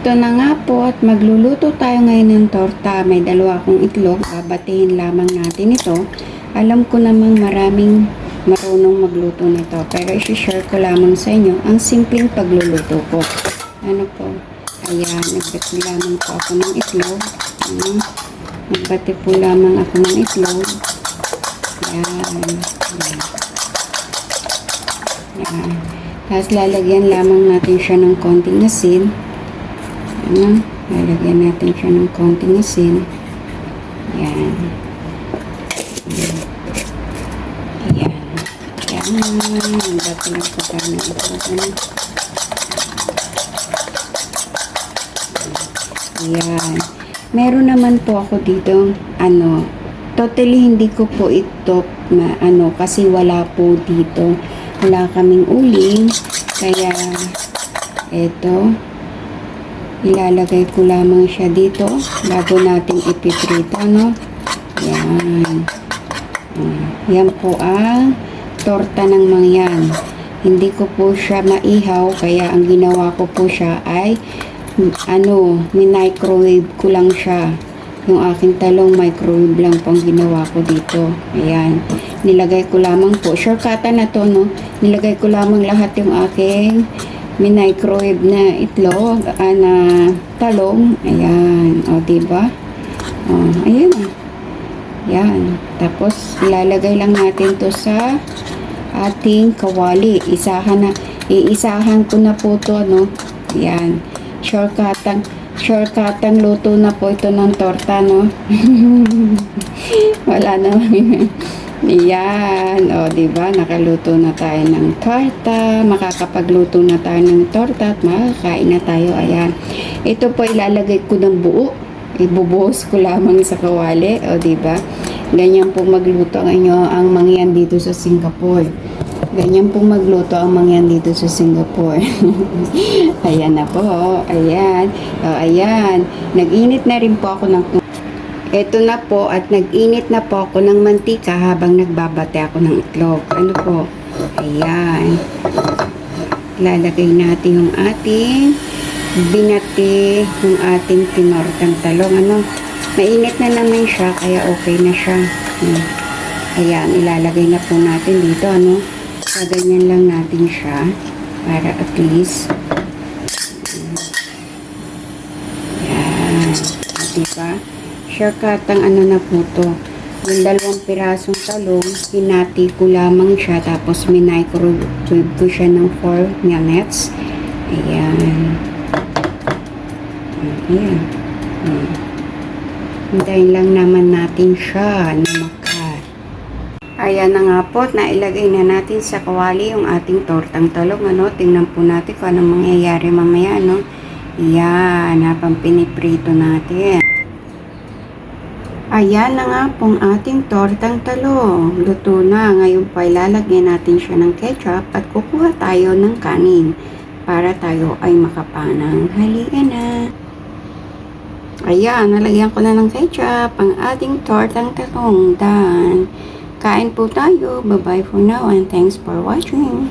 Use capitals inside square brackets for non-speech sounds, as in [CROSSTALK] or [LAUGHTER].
Ito na nga po at magluluto tayo ngayon ng torta. May dalawa akong itlog. Babatiin lamang natin ito. Alam ko namang maraming marunong magluto nito. Pero isi-share ko lamang sa inyo ang simpleng pagluluto ko. Ano po? Ayan, nagbati lamang po ako ng itlog. Ayan. Nagbati po lamang ako ng itlog. Ayan. Ayan. Ayan. Tapos lalagyan lamang natin siya ng konting asin. Ano? Lalagyan natin siya ng konting asin. Ayan. Ayan. Ayan. Ang dati tayo ng ito. Ano? Ayan. Meron naman po ako dito, ano, totally hindi ko po ito, ma, ano, kasi wala po dito. Wala kaming uling. Kaya, eto, ilalagay ko lamang siya dito bago natin ipiprito, no? Yan. Ah, Yan po ang torta ng mangyan. Hindi ko po siya maihaw, kaya ang ginawa ko po siya ay ano, microwave ko lang siya. Yung aking talong microwave lang po ang ginawa ko dito. Ayan. Nilagay ko lamang po. Shortcutan na to, no? Nilagay ko lamang lahat yung aking microwave na itlog, ah, na talong. Ayan. O, diba? O, ayan. Yan. Tapos, ilalagay lang natin to sa ating kawali. Isahan na, iisahan ko na po to, no? Yan. Shortcutang, shortcutang luto na po ito ng torta, no? [LAUGHS] Wala na. [LAUGHS] Yan. O, di ba Nakaluto na tayo ng torta. Makakapagluto na tayo ng torta at makakain na tayo. Ayan. Ito po ilalagay ko ng buo. Ibubuhos ko lamang sa kawali. O, di ba Ganyan po magluto ang inyo ang mangyan dito sa Singapore. Ganyan po magluto ang mangyan dito sa Singapore. [LAUGHS] ayan na po. Ayan. O, ayan. Nag-init na rin po ako ng Ito na po at nag-init na po ako ng mantika habang nagbabate ako ng itlog. Ano po? Ayan. Lalagay natin yung ating binati, yung ating tinortang talong. Ano? Mainit na naman siya, kaya okay na siya. Hmm. Ayan, ilalagay na po natin dito, ano? Kaganyan lang natin siya para at least Ayan. Diba? Shortcut ang ano na po to. Yung dalawang pirasong talong, hinati ko lamang siya tapos minicrowave ko siya ng 4 minutes. Ayan. Ayan. Ayan. Hintayin lang naman natin siya na maka. Ayan na nga po, nailagay na natin sa kawali yung ating tortang talong. Ano? Tingnan po natin kung anong mangyayari mamaya. No? Yan, habang piniprito natin. Ayan na nga pong ating tortang talong. Luto na. Ngayon po ilalagyan natin siya ng ketchup at kukuha tayo ng kanin para tayo ay makapanang. Halika na. Ayan, nalagyan ko na ng ketchup ang ating tortang talong. Done. Kain po tayo. Bye-bye for now and thanks for watching.